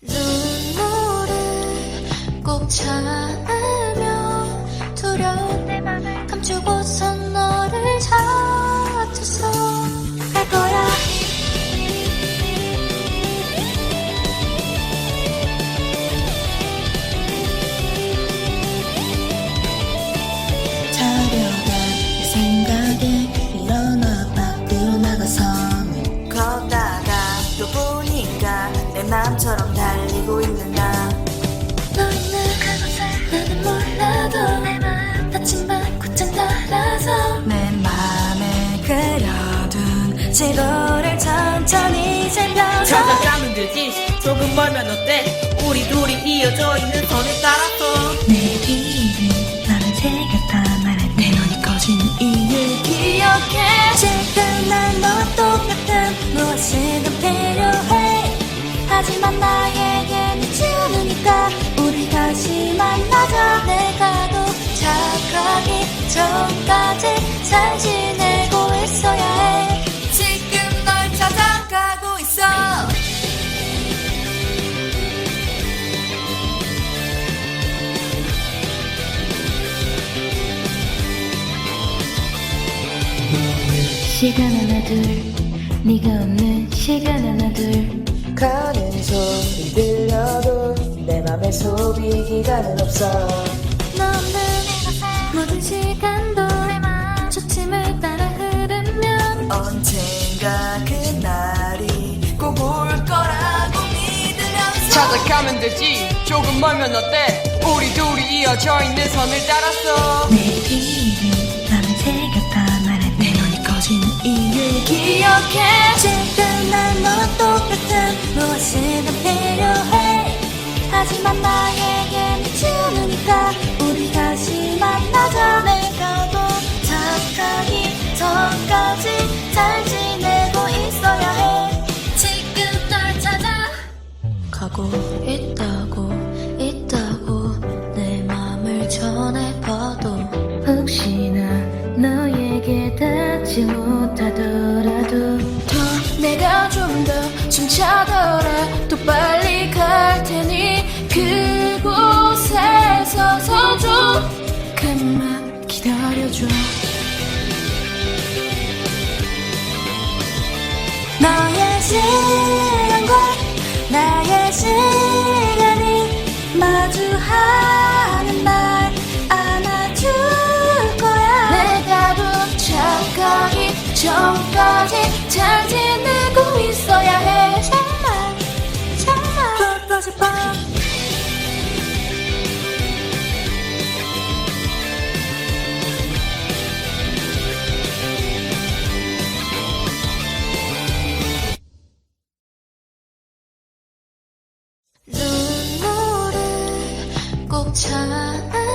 눈물을 꼭 참으며 두려운 내 맘을 감추고선 맘처럼 달리고 있는 나. 너 있는 그곳에 나는 몰라도 내 마음 닫힌만 곧장 따라서 내 맘에 그려둔 지도를 천천히 재면서. 찾아가면 되지. 조금 멀면 어때? 우리 둘이 이어져 있는 선을 따라서. 내 이름이 나를 새겼다. 말할 내 눈이 커진 이유 기억해 시간 하나 둘. 네가 없는 시간 하나 둘. 가는 소리 들려도 내 맘에 소비 기간은 없어. 너 없는 이곳에 모든 시간도 내맘. 초침을 따라 흐르면 언젠가 그날이 꼭 올 거라고 믿으면서. 찾아가면 되지. 조금 멀면 어때? 우리 둘이 이어져 있는 선을 따라서. 내 이름 맘에 새겼다. 말할 내 눈이 커진 기억해 지금 난너 똑같은 무엇이든 필요해. 하지만 나에게 믿지 않으니까 우리 다시 만나자. 내가 도착하기 전까지 잘 지내고 있어야 해. 지금 널 찾아. 가고 있다 더 숨차더라도 빨리 갈 테니 그곳에 서서 좀금만 기다려줘 눈물을 꼭 참으며